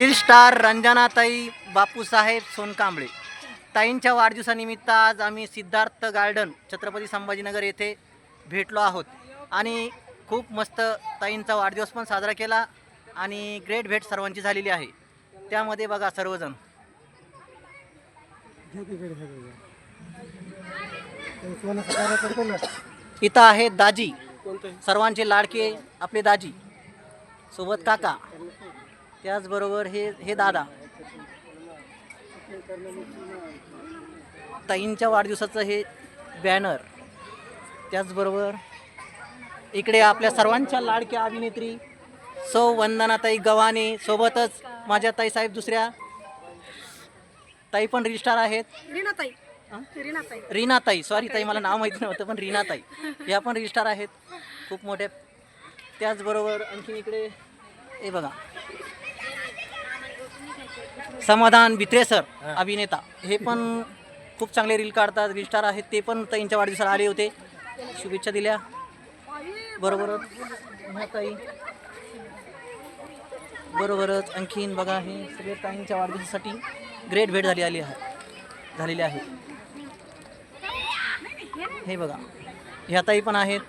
Steel star Ranjanatai Bapusaheb Sonkamble. ताईंच्या वाढदिवसानिमित्त आज आम्ही सिद्धार्थ गार्डन छत्रपती संभाजीनगर येथे भेटलो आहोत. आणि खूप मस्त ताईंचा वाढदिवस पण साजरा केला आणि ग्रेट भेट सर्वांची झालेली आहे. त्यामध्ये बघा सर्वजण. इथं आहेत दाजी. सर्वांचे लाडके आपले दाजी. सोबत काका. त्याचबरोबर हे हे दादा. ताईंच्या वाढदिवसाचं हे बॅनर त्याचबरोबर इकडे आपल्या सर्वांच्या लाडक्या अभिनेत्री सौ वंदनाताई गव्हाणे सोबतच माझ्या ताई साहेब दुसऱ्या. ताई पण रिस्टार आहेत. रीनाताई. रीनाताई. रीनाताई. सॉरी ताई मला नाव माहिती नव्हतं पण रीनाताई. या पण रिस्टार आहेत. खूप मोठ्या त्याचबरोबर आणखीन इकडे हे बघा. समाधान बित्रे सर अभिनेता. हे पण खूप चांगले रील काढतात रिस्टार आहेत ते पण ताईंच्या वाढदिवसाला आले होते. शुभेच्छा दिल्या. बरोबरच. ताई बरोबरच. आणखीन बघा हे सगळे ताईंच्या वाढदिवसासाठी ग्रेट भेट झाली आली आहे. झालेली आहे. हे बघा. ह्या ताई पण आहेत.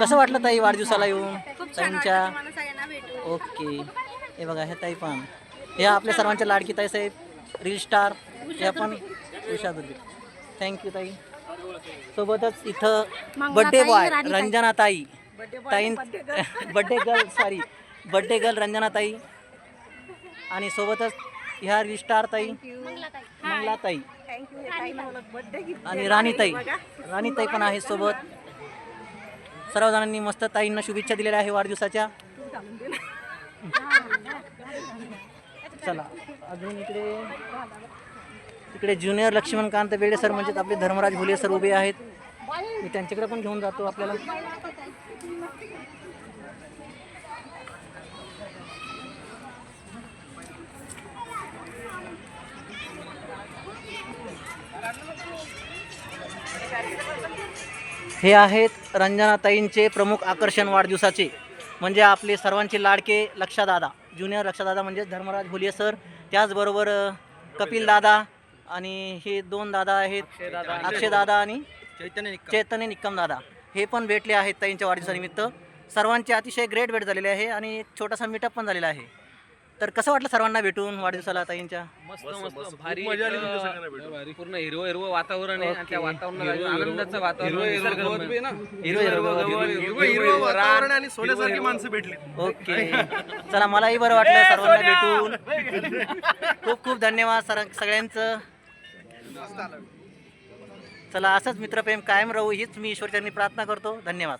कसं वाटलं ताई वाढदिवसाला येऊन? ताईंच्या? ओके. हे बघा ह्या ताई पण. ह्या आपल्या सर्वांच्या लाडकी ताई साहेब रील स्टार ह्या पण उषा दुर्बे थँक्यू ताई. सोबतच इथं birthday boy. Ranjana tai tai birthday girl sorry birthday girl Ranjana tai आणि सोबतच ह्या रील स्टार ताई मंगला ताई आणि राणीताई. राणीताई पण आहे सोबत. सर्व जणांनी मस्त ताईंना शुभेच्छा दिलेल्या आहे वाढदिवसाच्या. चला अजून इकडे इकडे ज्युनियर लक्ष्मणकांत बेडे सर म्हणजे आपले धर्मराज भुले सर उभे आहेत. मी त्यांच्याकडे पण घेऊन जातो आपल्याला. हे आहेत रंजनाताईंचे प्रमुख आकर्षण वाढदिवसाचे म्हणजे आपले सर्वांचे लाडके लक्षादादा. ज्युनियर लक्षादादा म्हणजे धर्मराज भुलिये सर त्याचबरोबर कपिल दादा आणि हे दोन दादा आहेत अक्षय दादा आणि चैतन्य निक्कम दादा. हे पण भेटले आहेत ताईंच्या वाढदिवसानिमित्त. सर्वांचे अतिशय ग्रेट भेट झालेले आहे आणि एक छोटासा मीटअप पण झालेला आहे. तर कसं वाटलं सर्वांना भेटून वाढदिवसाला ताईंच्या? मस्त मस्त भारी एक, पूर्ण हिरवं हिरवं वातावरण आहे आणि त्या वातावरणात आनंदाचं वातावरण निसर्गरम्य. हिरवं हिरवं हिरवं हिरवं वातावरण आणि सोन्यासारखी माणसं भेटली. ओके. चला मलाही बरं वाटलं सर्वांना भेटून. खूप खूप धन्यवाद सर सगळ्यांचं. चला असंच मित्रप्रेम कायम राहू हीच मी ईश्वरचरणी प्रार्थना करतो. धन्यवाद.